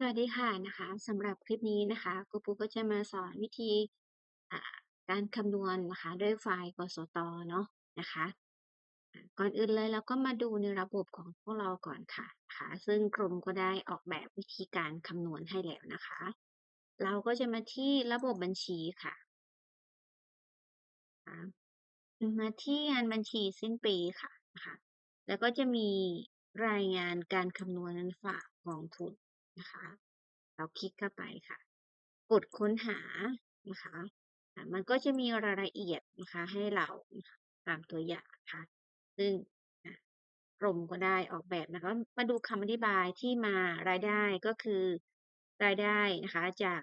สวัสดีค่ะนะคะสำหรับคลิปนี้นะคะครูปูก็จะมาสอนวิธีการคำนวณนะคะ ด้วยไฟล์กสตเนาะนะคะก่อนอื่นเลยเราก็มาดูในระบบของพวกเราก่อนค่ะนะคะซึ่งกรมก็ได้ออกแบบวิธีการคำนวณให้แล้วนะคะ เราก็จะมาที่ระบบบัญชีค่ะนะคะมาที่งานบัญชีสิ้นปีค่ะนะคะแล้วก็จะมีรายงานการคำนวณเงินฝากกองทุน นะคะ เราคลิกเข้าไปค่ะ กดค้นหานะคะ มันก็จะมีรายละเอียดนะคะให้เราตามตัวอย่างค่ะ ซึ่งกรมก็ได้ออกแบบนะคะมาดูคำอธิบายที่มารายได้ก็คือรายได้นะคะจาก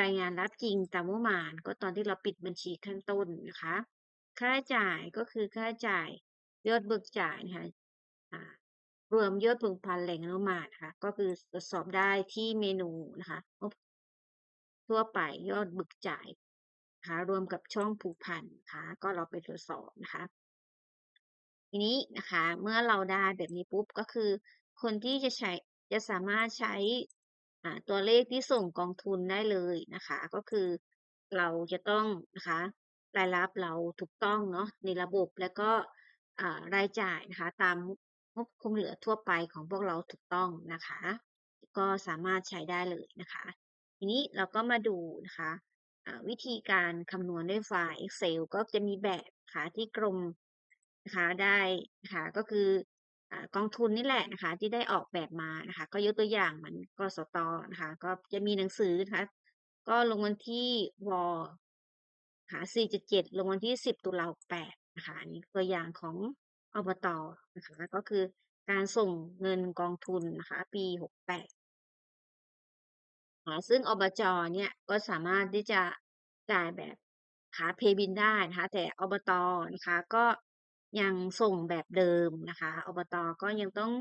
รายงานรับจริงตามงบประมาณ ก็ตอนที่เราปิดบัญชีขั้นต้นนะคะ ค่าใช้จ่ายก็คือค่าใช้จ่ายยอดเบิกจ่ายนะคะ รวมยอดพึงพันแหล่งอนุมานนะคะก็คือตรวจสอบได้ที่เมนูนะคะทั่วไปยอดบึกจ่ายนะคะรวมกับช่องผูกพันนะคะก็เราไปตรวจสอบนะคะทีนี้นะคะเมื่อเราได้แบบนี้ปุ๊บก็คือ คนที่จะใช้จะสามารถใช้ตัวเลขที่ส่งกองทุนได้เลยนะคะ ก็คือเราจะต้องนะคะรายรับเราถูกต้องเนาะในระบบแล้วก็รายจ่ายนะคะตาม งบคงเหลือทั่วไปของพวกเราถูกต้องนะคะ ก็สามารถใช้ได้เลยนะคะ ทีนี้เราก็มาดูนะคะวิธีการคำนวณด้วยไฟล์ Excel ก็จะมีแบบค่ะที่กรมนะคะได้นะคะก็คืออกองทุนนี่แหละนะคะที่ได้ออกแบบมานะคะก็ยกตัวอย่างเหมือนกสตนะคะก็จะมีหนังสือนะคะก็ลงวันที่วค่ะ4.7 ลงวันที่ 10 ตุลา68นะคะนนี้ตัวอย่างของ อบตนะคะก็คือการส่งเงินกองทุนนะคะปี68อ่าซึ่งอบจเนี่ยก็สามารถที่จะจ่ายแบบหาเพย์บินได้นะคะแต่อบตนะคะก็ยังส่งแบบเดิมนะคะอบตก็ยังต้อง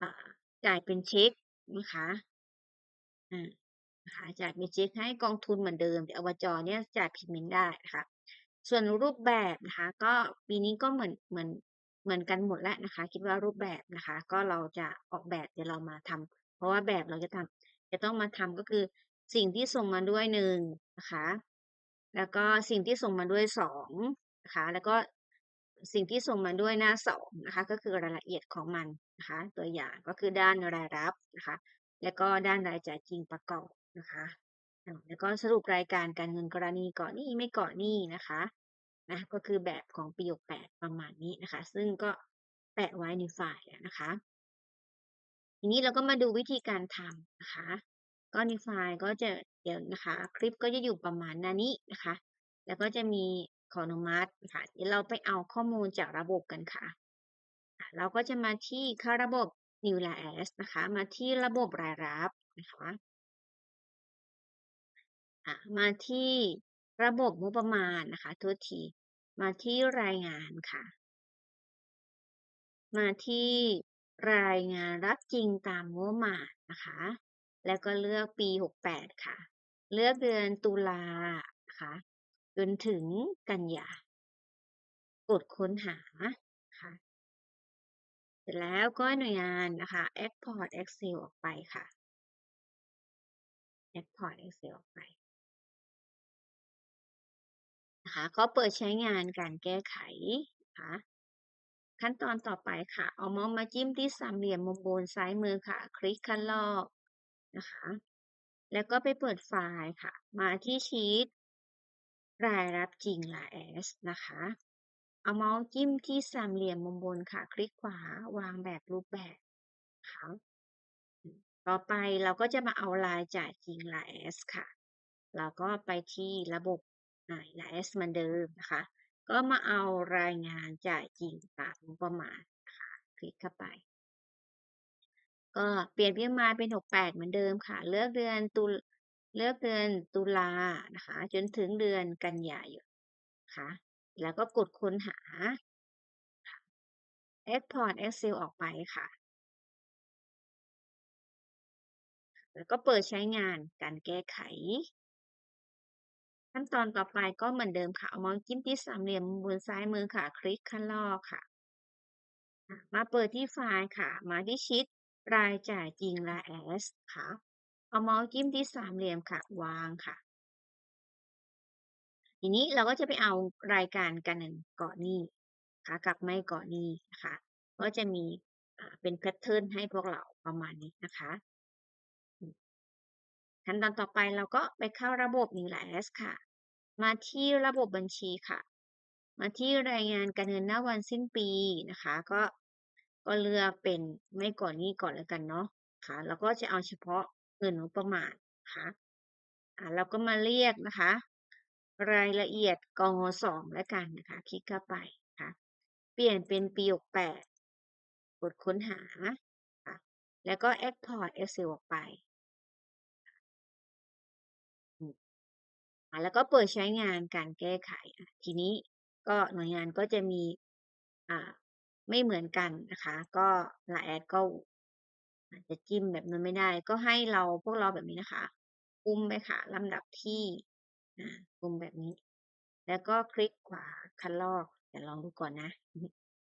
อจ่ายเป็นเช็คนะคะอ่านะคะจ่ายเป็นเช็คให้กองทุนเหมือนเดิมแต่อบจเนี่ยจ่ายเพย์บินได้นะคะส่วนรูปแบบนะคะก็ปีนี้ก็เหมือนเหมือน เหมือนกันหมดแล้วนะคะ คิดว่ารูปแบบนะคะ ก็เราจะออกแบบเดี๋ยวเรามาทำเพราะว่าแบบเราจะทำจะต้องมาทำก็คือสิ่งที่ส่งมาด้วยหนึ่งนะคะ แล้วก็สิ่งที่ส่งมาด้วยสองนะคะ แล้วก็สิ่งที่ส่งมาด้วยหน้าสองนะคะ ก็คือรายละเอียดของมันนะคะ ตัวอย่างก็คือด้านรายรับนะคะ แล้วก็ด้านรายจ่ายจริงประกอบนะคะ แล้วก็สรุปรายการการเงินกรณีก่อนหนี้ไม่ก่อนหนี้นะคะ นะก็คือแบบของประโยคแปดประมาณนี้นะคะ ซึ่งก็แปะไว้ในไฟล์แล้วนะคะ ทีนี้เราก็มาดูวิธีการทำนะคะ ก็ในไฟล์ก็จะเดี๋ยวนะคะ คลิปก็จะอยู่ประมาณนานี้นะคะ แล้วก็จะมีขออนุมัติค่ะเดี๋ยวเราไปเอาข้อมูลจากระบบกันค่ะ เราก็จะมาที่เข้าระบบ New l a s นะคะ มาที่ระบบรายรับนะคะะมาที่ ระบบงบประมาณนะคะโทษทีมาที่รายงานค่ะ มาที่รายงานรับจริงตามงบประมาณนะคะ แล้วก็เลือกปี 68 ค่ะ เลือกเดือนตุลานะคะจนถึงกันยากดค้นหาค่ะเสร็จแล้วก็หน่วยงานนะคะ Export Excel ออกไปค่ะ Export Excel ออกไป นะคะก็เปิดใช้งานการแก้ไขนะคะขั้นตอนต่อไปค่ะ เอาเมาส์มาจิ้มที่สามเหลี่ยมมุมบนซ้ายมือค่ะ คลิกคัดลอกนะคะ แล้วก็ไปเปิดไฟล์ค่ะ มาที่ชีตรายรับจริง LAS นะคะ เอาเมาส์จิ้มที่สามเหลี่ยมมุมบนค่ะ คลิกขวาวางแบบรูปแบบนะคะต่อไปเราก็จะมาเอารายจ่ายจริง LAS ค่ะ เราก็ไปที่ระบบ LAS เหมือนเดิมนะคะ ก็มาเอารายงานจ่ายจริงตามงบประมาณนะคะคลิกเข้าไป ก็เปลี่ยนพิมพ์มาเป็น 68 เหมือนเดิมค่ะ เลือกเดือนตุเลือกเดือนตุลานะคะ จนถึงเดือนกันยายนนะคะแล้วก็กดค้นหา Export Excel ออกไปค่ะ แล้วก็เปิดใช้งานการแก้ไข ขั้นตอนต่อไปก็เหมือนเดิมค่ะ เอาเมาส์จิ้มที่สามเหลี่ยมบนซ้ายมือค่ะ คลิกคัดลอกค่ะ มาเปิดที่ไฟล์ค่ะ มาที่ชีตรายจ่ายจริง LAS ค่ะ เอาเมาส์จิ้มที่สามเหลี่ยมค่ะ วางค่ะ ทีนี้เราก็จะไปเอารายการการเงินก่อนหนี้ค่ะ กับไม่ก่อนหนี้นะคะ ก็จะมีเป็นแพทเทิร์นให้พวกเราประมาณนี้นะคะ ขั้นตอนต่อไปเราก็ไปเข้าระบบ n e w l a s ค่ะ มาที่ระบบบัญชีค่ะ มาที่รายงานการเงินหน้าวันสิ้นปีนะคะ ก็ก็เลือกเป็นไม่ก่อนนี้ก่อนแล้วกันเนาะค่ะแล้วก็จะเอาเฉพาะเงินงบประมาณค่ะอ่าเราก็มาเรียกนะคะ รายละเอียดกงสองแล้วกันนะคะ คลิกเข้าไปค่ะ เปลี่ยนเป็นปีหกแปดกดค้นหาค่ะแล้วก็ Export Excel ออกไป แล้วก็เปิดใช้งานการแก้ไข ทีนี้ก็หน่วยงานก็จะมีอ่าไม่เหมือนกันนะคะ ก็ลาแอดก็อาจจะจิ้มแบบนั้นไม่ได้ ก็ให้เราพวกเราแบบนี้นะคะกุมไปค่ะลำดับที่กุมแบบนี้ แล้วก็คลิกขวาคันลอกเดี๋ยวลองดูก่อนนะ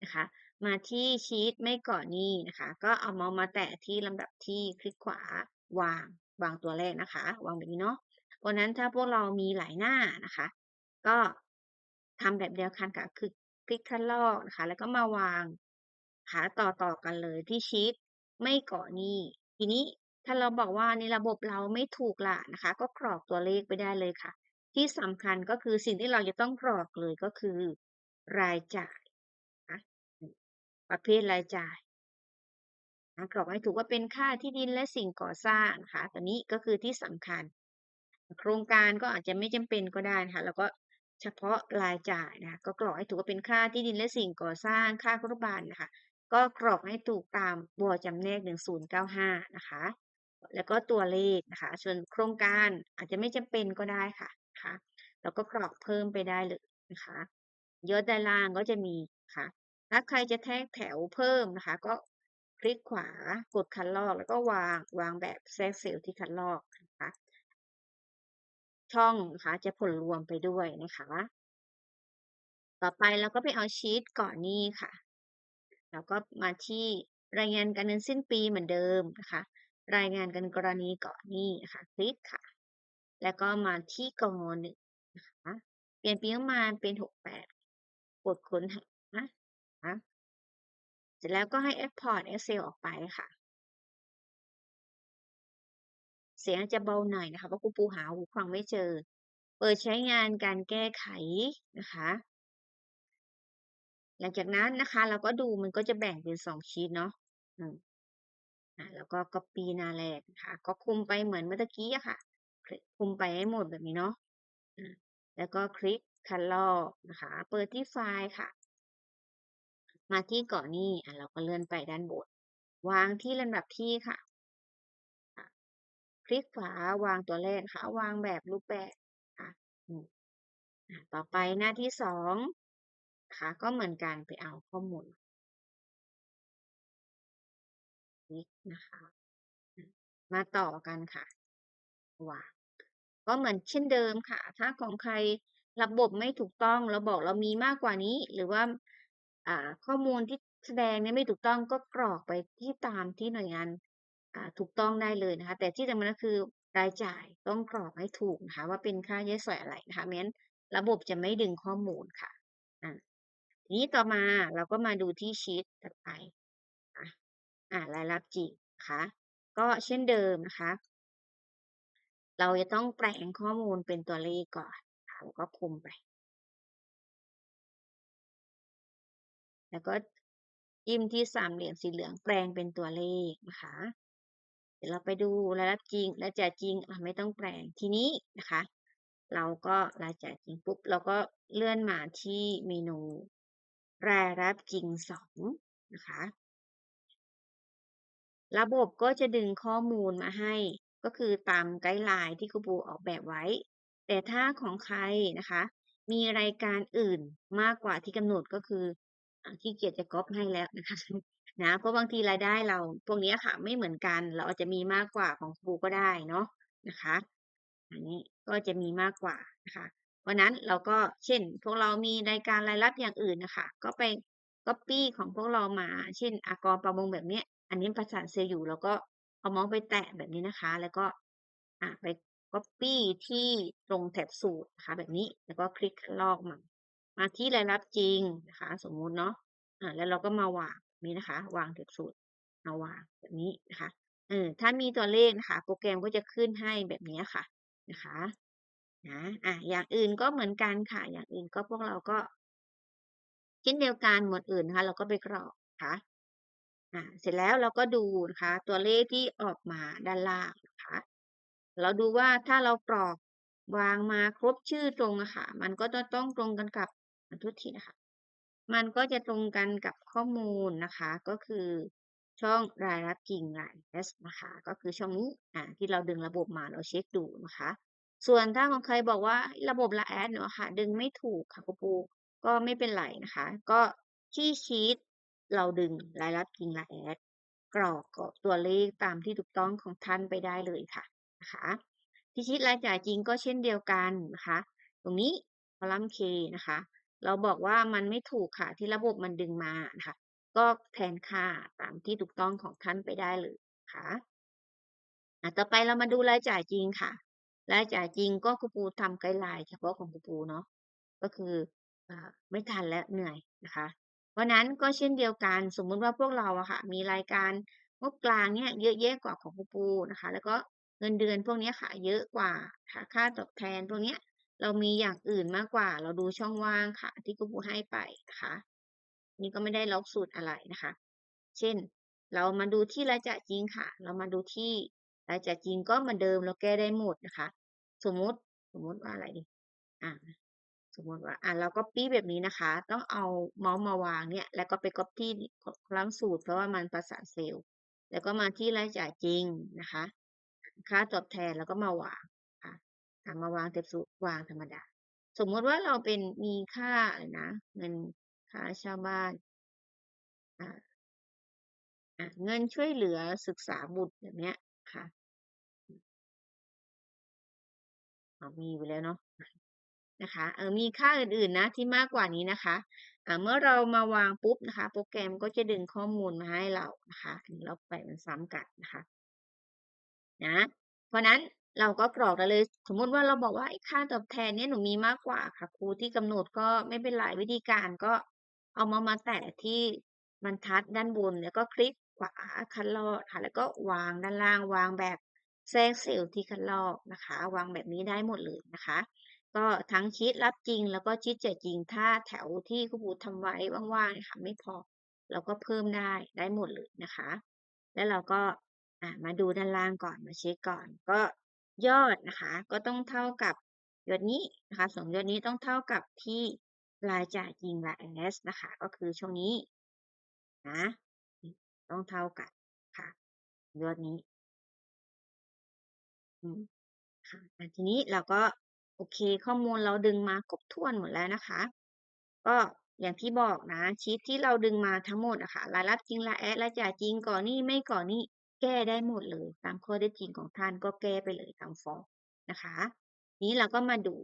นะคะ มาที่ชีตไม่ก่อนนี้นะคะ ก็เอาเมาส์มาแตะที่ลำดับที่คลิกขวาวางวางตัวแรกนะคะ วางแบบนี้เนาะ เพราะนั้นถ้าพวกเรามีหลายหน้านะคะ ก็ทำแบบเดียวกันกับคือคลิกคันลอกนะคะ แล้วก็มาวางขาต่อต่อกันเลยที่ชีตไม่เก่อนี้ทีนี้ถ้าเราบอกว่าในระบบเราไม่ถูกละนะคะ ก็กรอกตัวเลขไปได้เลยค่ะ ที่สำคัญก็คือสิ่งที่เราจะต้องกรอกเลยก็คือ รายจ่ายนะประเภทรายจ่ายกรอกให้ถูกว่าเป็นค่าที่ดินและสิ่งก่อสร้างนะคะตัวนี้ก็คือที่สำคัญ โครงการก็อาจจะไม่จำเป็นก็ได้นะคะแล้วก็เฉพาะรายจ่ายนะก็กรอกให้ถูกว่าเป็นค่าที่ดินและสิ่งก่อสร้างค่าครุบาลนะคะ ก็กรอกให้ถูกตามบัวจำแนก 1095 นะคะ แล้วก็ตัวเลขนะคะ ส่วนโครงการอาจจะไม่จำเป็นก็ได้ค่ะคะแล้วก็กรอกเพิ่มไปได้เลยนะคะยอดด้านล่างก็จะมีค่ะ ถ้าใครจะแทกแถวเพิ่มนะคะ ก็คลิกขวากดคันลอกแล้วก็วางวางแบบแทรกเซลล์ที่คันลอกนะคะ ช่องนะคะจะผลรวมไปด้วยนะคะ ต่อไปเราก็ไปเอาชีตก่อนนี้ค่ะ แล้วก็มาที่รายงานการเงินสิ้นปีเหมือนเดิมนะคะ รายงานกันกรณีก่อนนี้นะคะคลิกค่ะ แล้วก็มาที่กองหนึ่งนะคะเปลี่ยนปีมาเป็นหกแปดกดค้นหานะเสร็จแล้วก็ให้ Export Excel ออกไปค่ะ สียงจะเบาหน่อยนะคะเพราะครูปูหาหูฟังไม่เจอ เปิดใช้งานการแก้ไขนะคะ หลังจากนั้นนะคะ เราก็ดูมันก็จะแบ่งเป็นสองชีตเนาะอ่าแล้วก็ copy หน้าแรกนะคะก็คุมไปเหมือนเมื่อกี้อะค่ะ คุมไปให้หมดแบบนี้เนาะแล้วก็คลิกคันลอนะคะ เปิดที่ไฟล์ค่ะ มาที่ก่อนนี้อะเราก็เลื่อนไปด้านบนวางที่ลำดับที่ค่ะ คลิกขวาวางตัวเลขค่ะ วางแบบรูปแบบค่ะต่อไปหน้าที่สองค่ะก็เหมือนกันไปเอาข้อมูลนี้นะคะ มาต่อกันค่ะว่าก็เหมือนเช่นเดิมค่ะ ถ้าของใครระบบไม่ถูกต้องเราบอกเรามีมากกว่านี้ หรือว่าข้อมูลที่แสดงเนี่ยไม่ถูกต้องก็กรอกไปที่ตามที่หน่วยงาน ถูกต้องได้เลยนะคะ แต่ที่สำคัญก็คือรายจ่ายต้องกรอกให้ถูกนะคะ ว่าเป็นค่าใช้จ่ายอะไรนะคะไม่งั้นระบบจะไม่ดึงข้อมูลค่ะทีนี้ต่อมาเราก็มาดูที่ชีตถัดไปอ่ารายรับจริงนะคะก็เช่นเดิมนะคะ เราจะต้องแปลงข้อมูลเป็นตัวเลขก่อนแล้วก็คุมไป แล้วก็จิ้มที่สามเหลี่ยมสีเหลืองแปลงเป็นตัวเลขนะคะ เดี๋ยวเราไปดูรายรับจริงและจ่ายจริงไม่ต้องแปลงทีนี้นะคะ เราก็รายจ่ายจริงปุ๊บเราก็เลื่อนมาที่เมนูรายรับจริงสองนะคะ ระบบก็จะดึงข้อมูลมาให้ก็คือตามไกด์ไลน์ที่ครูปูออกแบบไว้ แต่ถ้าของใครนะคะ มีรายการอื่นมากกว่าที่กำหนดก็คือที่เกียรจะก๊อปให้แล้วนะคะ นะเพราะบางทีรายได้เราพวกนี้ค่ะไม่เหมือนกัน เราอาจจะมีมากกว่าของครูก็ได้เนาะนะคะ อันนี้ก็จะมีมากกว่านะคะราะนั้นเราก็เช่น พวกเรามีรายการรายรับอย่างอื่นนะคะ ก็ไปก๊อปปี้ของพวกเรามา เช่น อากรประมงแบบเนี้ยอันนี้ภาษาเซลอยู่แล้วก็เอาเอาเมาส์ไปแตะแบบนี้นะคะ แล้วก็อ่าไปก๊อบปี้ที่ตรงแถบสูตรนะคะ แบบนี้แล้วก็คลิกลอกมามาที่รายรับจริงนะคะ สมมุติเนาะอ่าแล้วเราก็มาวาง นี้นะคะ วางแถบสูตรมาวางแบบนี้นะคะเออถ้ามีตัวเลขนะคะ โปรแกรมก็จะขึ้นให้แบบนี้ค่ะนะคะนะอ่าอย่างอื่นก็เหมือนกันค่ะ อย่างอื่นก็พวกเราก็เช่นเดียวกันหมวดอื่นนะคะ เราก็ไปกรอกนะคะอ่าเสร็จแล้วเราก็ดูนะคะ ตัวเลขที่ออกมาด้านล่างนะคะ เราดูว่าถ้าเรากรอกวางมาครบชื่อตรงอะค่ะ มันก็จะต้องตรงกันกับขอโทษทีนะคะ มันก็จะตรงกันกับข้อมูลนะคะ ก็คือช่องรายรับจริงราย S นะคะ ก็คือช่องนี้อ่าที่เราดึงระบบมาเราเช็กดูนะคะ ส่วนถ้าของใครบอกว่าระบบ LAS หนูอะค่ะ ดึงไม่ถูกค่ะครูปูก็ไม่เป็นไรนะคะ ก็ที่ชีตเราดึงรายรับจริงราย S กรอกกรอกตัวเลขตามที่ถูกต้องของท่านไปได้เลยค่ะนะคะที่ชีตรายจ่ายจริงก็เช่นเดียวกันนะคะ ตรงนี้คอลัมน์ K นะคะ เราบอกว่ามันไม่ถูกค่ะที่ระบบมันดึงมานะคะก็แทนค่าตามที่ถูกต้องของท่านไปได้เลยคะอ่าต่อไปเรามาดูรายจ่ายจริงค่ะ รายจ่ายจริงก็ครูปูทำไกด์ไลน์เฉพาะของครูปูเนาะก็คืออ่ไม่ทันแล้วเหนื่อยนะคะ เพราะนั้นก็เช่นเดียวกันสมมุติว่าพวกเราอะค่ะ มีรายการงบกลางเนี่ยเยอะแยะกว่าของครูปูนะคะ แล้วก็เงินเดือนพวกนี้ค่ะ เยอะกว่าค่ะค่าตอบแทนพวกเนี้ย เรามีอย่างอื่นมากกว่า เราดูช่องว่างค่ะ ที่ครูปูให้ไปนะคะ นี่ก็ไม่ได้ล็อกสูตรอะไรนะคะ เช่น เรามาดูที่รายจ่ายจริงค่ะ เรามาดูที่รายจ่ายจริงก็เหมือนเดิมเราแก้ได้หมดนะคะ สมมุติสมมุติว่าอะไรดีอ่าสมมติว่าอ่าเราก๊อบปี้แบบนี้นะคะ ต้องเอาเมาส์มาวางเนี่ย แล้วก็ไปก๊อบปี้คลัมสูตร เพราะว่ามันประสานเซลล์ แล้วก็มาที่รายจ่ายจริงนะคะ ค่าตอบแทนแล้วก็มาวาง ค่ะมาวางแถบสูวางธรรมดา สมมติว่าเราเป็นมีค่าอะไรนะเงินค่าเช่าบ้านอ่าอ่าเงินช่วยเหลือศึกษาบุตรแบบเนี้ยค่ะมอ๋อมีอยู่แล้วเนาะนะคะเออมีค่าอื่นๆนะที่มากกว่านี้นะคะอ่าเมื่อเรามาวางปุ๊บนะคะ โปรแกรมก็จะดึงข้อมูลมาให้เรานะคะอันนี้เราแปมันซ้ำกันนะคะนะเพราะนั้น เราก็กรอกได้เลย สมมติว่าเราบอกว่าไอ้ค่าตอบแทนเนี่ยหนูมีมากกว่าค่ะครูที่กำหนดก็ไม่เป็นไรวิธีการก็เอามามาแตะที่บรรทัดด้านบน แล้วก็คลิกขวาคัดลอกค่ะ แล้วก็วางด้านล่างวางแบบแทรกเซลล์ที่คัดลอกนะคะ วางแบบนี้ได้หมดเลยนะคะ ก็ทั้งชีตรับจริง แล้วก็ชีตจ่ายจริงถ้าแถวที่ครูปูทำไว้ว่างๆนะค่ะไม่พอ เราก็เพิ่มได้ได้หมดเลยนะคะ แล้วเราก็มาดูด้านล่างก่อนมาเช็กก่อน ก็ ยอดนะคะก็ต้องเท่ากับยอดนี้นะคะ2ยอดนี้ต้องเท่ากับที่รายจ่ายจริงราย S นะคะก็คือช่วงนี้นะต้องเท่ากันค่ะยอดนี้อืมค่ะทีนี้เราก็โอเคข้อมูลเราดึงมาครบถ้วนหมดแล้วนะคะ ก็อย่างที่บอกนะชีตที่เราดึงมาทั้งหมดอะคะรายรับจริงราย S รายจ่ายจริงก่อหนี้ไม่ก่อหนี้ แก้ได้หมดเลย ตามข้อเท็จริงของท่านก็แก้ไปเลยตามฟอร์มนะคะ นี้เราก็มาดู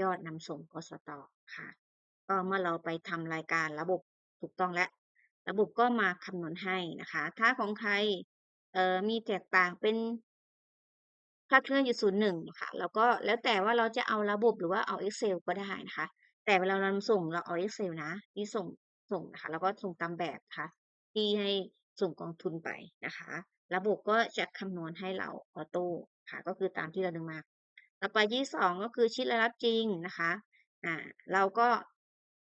ยอดนำส่งกสต.ค่ะ ก็เมื่อเราไปทำรายการระบบถูกต้องแล้วระบบก็มาคำนวณให้นะคะ ถ้าของใครเอ่อมีแตกต่างเป็นคลาดเคลื่อนอยู่01ค่ะแล้วก็แล้วแต่ว่าเราจะเอาระบบหรือว่าเอา Excel ก็ได้นะคะ แต่เวลาเรานำส่งเราเอา Excel นะที่ส่งส่งนะคะ แล้วก็ส่งตามแบบนะคะที่ให้ส่งกองทุนไปนะคะ ระบบก็จะคำนวณให้เราออโตค่ะ ก็คือตามที่เราดึงมา ต่อไปที่2ก็คือชีตรายรับจริงนะคะอ่าเราก็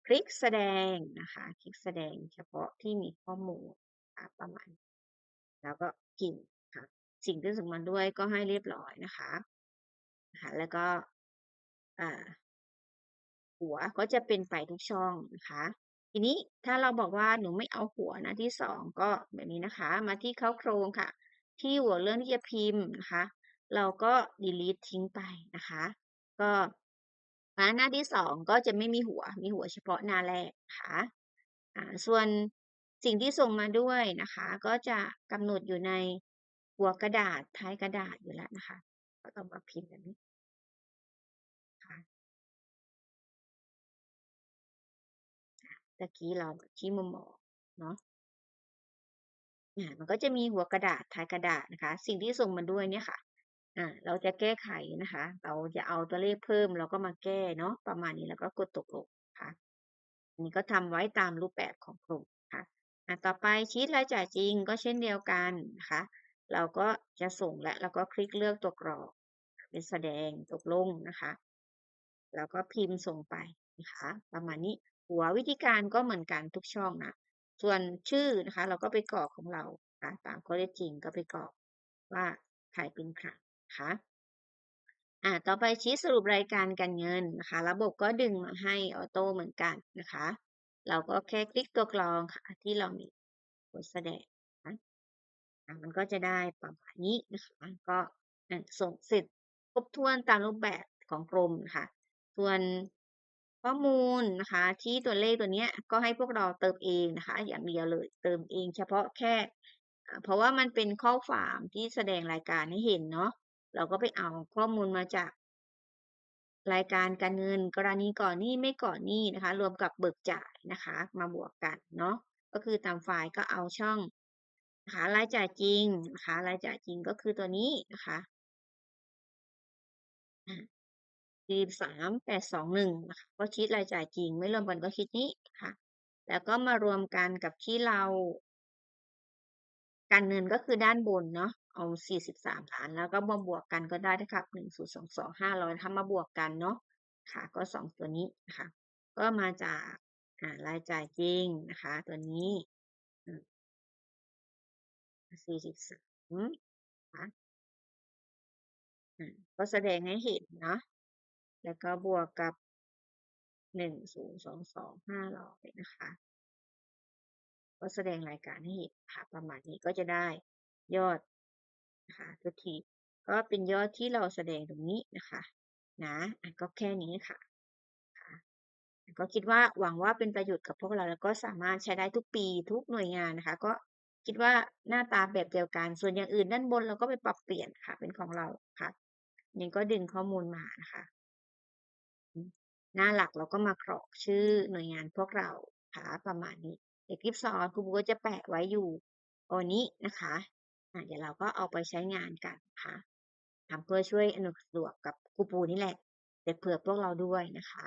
คลิกแสดงนะคะ คลิกแสดงเฉพาะที่มีข้อมูลอ่าประมาณ แล้วก็พิมพ์ค่ะ สิ่งที่ส่งมาด้วยก็ให้เรียบร้อยนะคะค่ะแล้วก็อ่าหัวก็จะเป็นไปทุกช่องนะคะ ทีนี้ถ้าเราบอกว่าหนูไม่เอาหัวนะที่2ก็แบบนี้นะคะ มาที่เข้าโครงค่ะ ที่หัวเรื่องที่จะพิมพ์นะคะ เราก็ดีลีตทิ้งไปนะคะ ก็หน้าที่2ก็จะไม่มีหัว มีหัวเฉพาะหน้าแรกนะคะอ่าส่วนสิ่งที่ส่งมาด้วยนะคะ ก็จะกำหนดอยู่ในหัวกระดาษท้ายกระดาษอยู่แล้วนะคะก็ต้องมาพิมพ์แบบนี้ ตะกี้เราที่มุมมองเนาะอ่มันก็จะมีหัวกระดาษท้ายกระดาษนะคะ สิ่งที่ส่งมาด้วยเนี่ยค่ะอ่าเราจะแก้ไขนะคะ เราจะเอาตัวเลขเพิ่มเราก็มาแก้เนาะประมาณนี้แล้วก็กดตกลงนะคะอันนี้ก็ทำไว้ตามรูปแบบของกลุ่มนะคะอ่าต่อไปชีตรายจ่ายจริงก็เช่นเดียวกันนะคะ เราก็จะส่งแล้วเราก็คลิกเลือกตัวกรอกเป็นแสดงตกลงนะคะ แล้วก็พิมพ์ส่งไปนะคะ ประมาณนี้ หัววิธีการก็เหมือนกันทุกช่องนะ ส่วนชื่อนะคะ เราก็ไปกรอกของเราตามข้อเท็จจริงก็ไปกรอกว่าใครเป็นใครนะคะอ่าต่อไปชีตสรุปรายการการเงินนะคะ ระบบก็ดึงมาให้ออโต้เหมือนกันนะคะ เราก็แค่คลิกตัวกรองค่ะ ที่เรามีกดแสดงนะอ่ามันก็จะได้ประมาณนี้นะคะ ก็ส่งเสร็จครบถ้วนตามรูปแบบของกรมค่ะ ส่วน ข้อมูลนะคะที่ตัวเลขตัวเนี้ยก็ให้พวกเราเติมเองนะคะ อย่างเดียวเลยเติมเอง เฉพาะแค่ เพราะว่ามันเป็นข้อความที่แสดงรายการให้เห็นเนาะเราก็ไปเอาข้อมูลมาจาก รายการการเงิน กรณีก่อนหนี้ไม่ก่อนหนี้นะคะ รวมกับเบิกจ่ายนะคะ มาบวกกันเนาะก็คือตามไฟล์ก็เอาช่องนะคะรายจ่ายจริงนะคะรายจ่ายจริงก็คือตัวนี้นะคะ อ่า43,821นะคะก็ชีตรายจ่ายจริง ไม่รวมกันก็ชีตนี้นะคะแล้วก็มารวมกันกับที่เรา การเงินก็คือด้านบนเนาะเอา43ล้านแล้วก็มาบวกกันก็ได้เท่ากับ1022,500นะคะมาบวกกันเนาะค่ะ ก็2ตัวนี้นะคะก็มาจากรายจ่ายจริงนะคะ ตัวนี้อืม43นะคะอืมก็แสดงให้เห็นเนาะ แล้วก็บวกกับ 1022,500 นะคะ ก็แสดงรายการให้เห็นค่ะ ประมาณนี้ก็จะได้ยอดนะคะโทษที ก็เป็นยอดที่เราแสดงตรงนี้นะคะ นะอ่าก็แค่นี้ค่ะก็คิดว่าหวังว่าเป็นประโยชน์กับพวกเราแล้วก็สามารถใช้ได้ทุกปีทุกหน่วยงานนะคะ ก็คิดว่าหน้าตาแบบเดียวกัน ส่วนอย่างอื่นด้านบนเราก็ไปปรับเปลี่ยนค่ะ เป็นของเราค่ะนี่ก็ดึงข้อมูลมานะคะ หน้าหลักเราก็มากรอกชื่อหน่วยงานพวกเราค่ะประมาณนี้เดี๋ยวคลิปสอนครูปูก็จะแปะไว้อยู่ตัวนี้นะคะเดี๋ยวเราก็เอาไปใช้งานกันค่ะทำเพื่อช่วยอำนวยความสะดวกกับครูปูนี่แหละแต่เผื่อพวกเราด้วยนะคะ